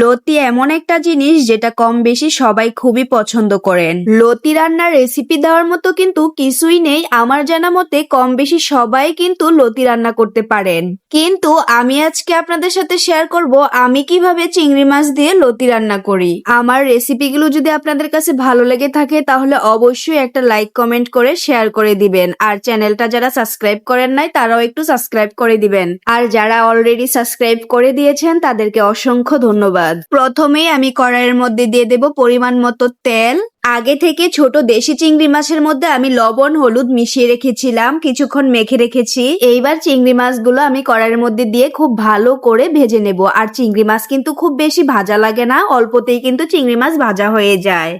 লতি এমন একটা জিনিস যেটা কম বেশি সবাই খুবই পছন্দ করেন। লতি রান্নার রেসিপি দেওয়ার মতো কিন্তু কিছুই নেই, আমার জানা মতে কম বেশি সবাই কিন্তু লতি রান্না করতে পারেন। কিন্তু আমি আজকে আপনাদের সাথে শেয়ার করব আমি কীভাবে চিংড়ি মাছ দিয়ে লতি রান্না করি। আমার রেসিপিগুলো যদি আপনাদের কাছে ভালো লেগে থাকে তাহলে অবশ্যই একটা লাইক কমেন্ট করে শেয়ার করে দিবেন। আর চ্যানেলটা যারা সাবস্ক্রাইব করেন নাই, তারাও একটু সাবস্ক্রাইব করে দিবেন। আর যারা অলরেডি সাবস্ক্রাইব করে দিয়েছেন, তাদেরকে অসংখ্য ধন্যবাদ। প্রথমেই আমি কড়াইয়ের মধ্যে দিয়ে দেব পরিমাণ মতো তেল। আগে থেকে ছোট দেশি চিংড়ি মাছের মধ্যে আমি লবণ, হলুদ মিশিয়ে রেখেছিলাম, কিছুক্ষণ মেখে রেখেছি। এইবার চিংড়ি মাছগুলো আমি কড়াইয়ের মধ্যে দিয়ে খুব ভালো করে ভেজে নেব। আর চিংড়ি মাছ কিন্তু খুব বেশি ভাজা লাগে না, অল্পতেই কিন্তু চিংড়ি মাছ ভাজা হয়ে যায়।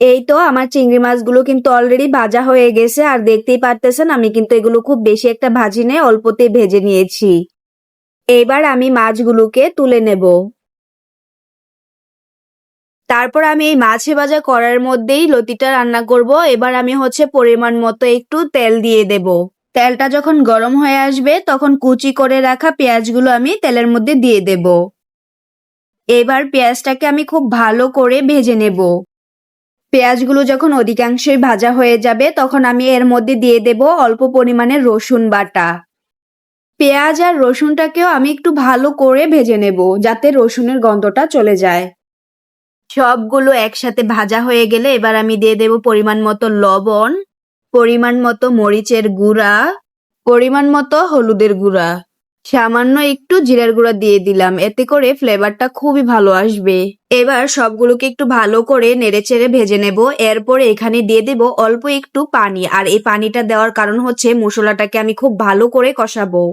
এই তো আমার চিংড়ি মাছগুলো কিন্তু অলরেডি ভাজা হয়ে গেছে, আর দেখতেই পারতেছেন আমি কিন্তু এগুলো খুব বেশি একটা ভাজি নেই, অল্পতেই ভেজে নিয়েছি। এবার আমি মাছগুলোকে তুলে নেব। তারপর আমি এই মাছে ভাজা করার মধ্যেই লতিটা রান্না করব। এবার আমি হচ্ছে পরিমাণ মতো একটু তেল দিয়ে দেব। তেলটা যখন গরম হয়ে আসবে, তখন কুচি করে রাখা পেঁয়াজগুলো আমি তেলের মধ্যে দিয়ে দেব। এবার পেঁয়াজটাকে আমি খুব ভালো করে ভেজে নেব। পেঁয়াজগুলো যখন অধিকাংশই ভাজা হয়ে যাবে, তখন আমি এর মধ্যে দিয়ে দেব অল্প পরিমাণে রসুন বাটা। পেঁয়াজ আর রসুনটাকেও আমি একটু ভালো করে ভেজে নেব, যাতে রসুনের গন্ধটা চলে যায়। সবগুলো একসাথে ভাজা হয়ে গেলে এবার আমি দিয়ে দেব পরিমাণ মতো লবণ, পরিমাণ মতো মরিচের গুঁড়া, পরিমাণ মতো হলুদের গুঁড়া। সামান্য একটু জিরার গুঁড়া দিয়ে দিলাম, এতে করে ফ্লেভারটা খুবই ভালো আসবে। এবার সবগুলোকে একটু ভালো করে নেড়েচেড়ে ভেজে নেব। এরপরে এখানে দিয়ে দেব অল্প একটু পানি। আর এই পানিটা দেওয়ার কারণ হচ্ছে মশলাটাকে আমি খুব ভালো করে কষাবো।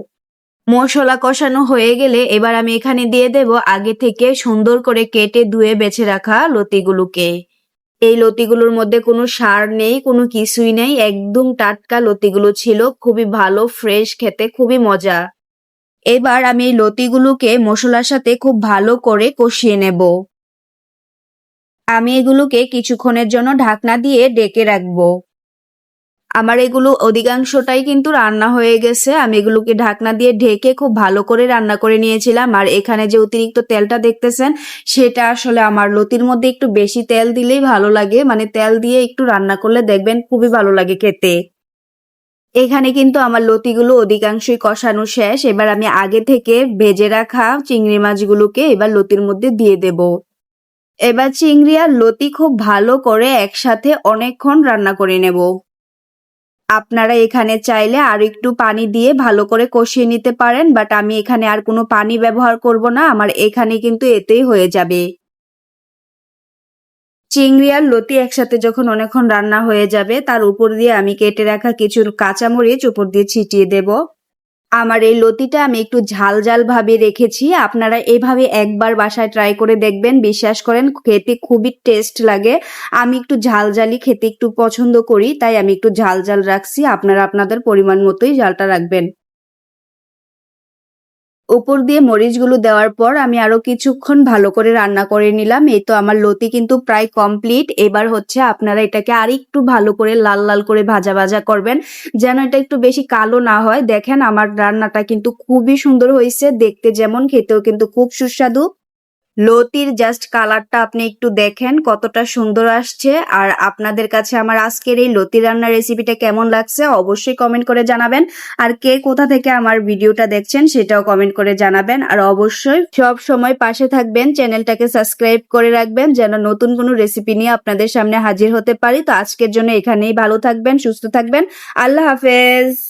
মশলা কষানো হয়ে গেলে এবার আমি এখানে দিয়ে দেব আগে থেকে সুন্দর করে কেটে ধুয়ে বেছে রাখা লতিগুলোকে। এই লতিগুলোর মধ্যে কোনো সার নেই, কোনো কিছুই নেই, একদম টাটকা লতিগুলো ছিল, খুবই ভালো, ফ্রেশ খেতে, খুবই মজা। এবার আমি এই লতিগুলোকে মশলার সাথে খুব ভালো করে কষিয়ে নেব। আমি এগুলোকে কিছুক্ষণের জন্য ঢাকনা দিয়ে ডেকে রাখব। আমার এগুলো অধিকাংশটাই কিন্তু রান্না হয়ে গেছে। আমি এগুলোকে ঢাকনা দিয়ে ঢেকে খুব ভালো করে রান্না করে নিয়েছিলাম। আর এখানে যে অতিরিক্ত তেলটা দেখতেছেন, সেটা আসলে আমার লতির মধ্যে একটু বেশি তেল দিলেই ভালো লাগে। মানে তেল দিয়ে একটু রান্না করলে দেখবেন খুবই ভালো লাগে খেতে। এখানে কিন্তু আমার লতিগুলো অধিকাংশই কষানো শেষ। এবার আমি আগে থেকে ভেজে রাখা চিংড়ি মাছগুলোকে এবার লতির মধ্যে দিয়ে দেব। এবার চিংড়ি আর লতি খুব ভালো করে একসাথে অনেকক্ষণ রান্না করে নেব। আপনারা এখানে চাইলে আর একটু পানি দিয়ে ভালো করে কষিয়ে নিতে পারেন বাট আমি এখানে আর কোনো পানি ব্যবহার করব না, আমার এখানে কিন্তু এতেই হয়ে যাবে। চিংড়ি আর লতি একসাথে যখন অনেকক্ষণ রান্না হয়ে যাবে, তার উপর দিয়ে আমি কেটে রাখা কিছু কাঁচামরিচ উপর দিয়ে ছিটিয়ে দেব। আমার এই লতিটা আমি একটু ঝাল ঝাল ভাবে রেখেছি। আপনারা এভাবে একবার বাসায় ট্রাই করে দেখবেন, বিশ্বাস করেন, খেতে খুবই টেস্ট লাগে। আমি একটু ঝাল ঝালি খেতে একটু পছন্দ করি, তাই আমি একটু ঝাল ঝাল রাখছি। আপনারা আপনাদের পরিমাণ মতোই ঝালটা রাখবেন। উপর দিয়ে মরিচগুলো দেওয়ার পর আমি আরও কিছুক্ষণ ভালো করে রান্না করে নিলাম। এই তো আমার লতি কিন্তু প্রায় কমপ্লিট এবার হচ্ছে আপনারা এটাকে আর একটু ভালো করে লাল লাল করে ভাজা ভাজা করবেন, যেন এটা একটু বেশি কালো না হয়। দেখেন আমার রান্নাটা কিন্তু খুবই সুন্দর হয়েছে। দেখতে যেমন, খেতেও কিন্তু খুব সুস্বাদু। লতির জাস্ট কালারটা আপনি একটু দেখেন কতটা সুন্দর আসছে। আর আপনাদের কাছে আমার আজকের এই লতি রান্নার রেসিপিটা কেমন লাগছে অবশ্যই কমেন্ট করে জানাবেন। আর কে কোথা থেকে আমার ভিডিওটা দেখছেন সেটাও কমেন্ট করে জানাবেন। আর অবশ্যই সব সময় পাশে থাকবেন, চ্যানেলটাকে সাবস্ক্রাইব করে রাখবেন, যেন নতুন কোনো রেসিপি নিয়ে আপনাদের সামনে হাজির হতে পারি। তো আজকের জন্য এখানেই ভালো থাকবেন, সুস্থ থাকবেন। আল্লাহ হাফেজ।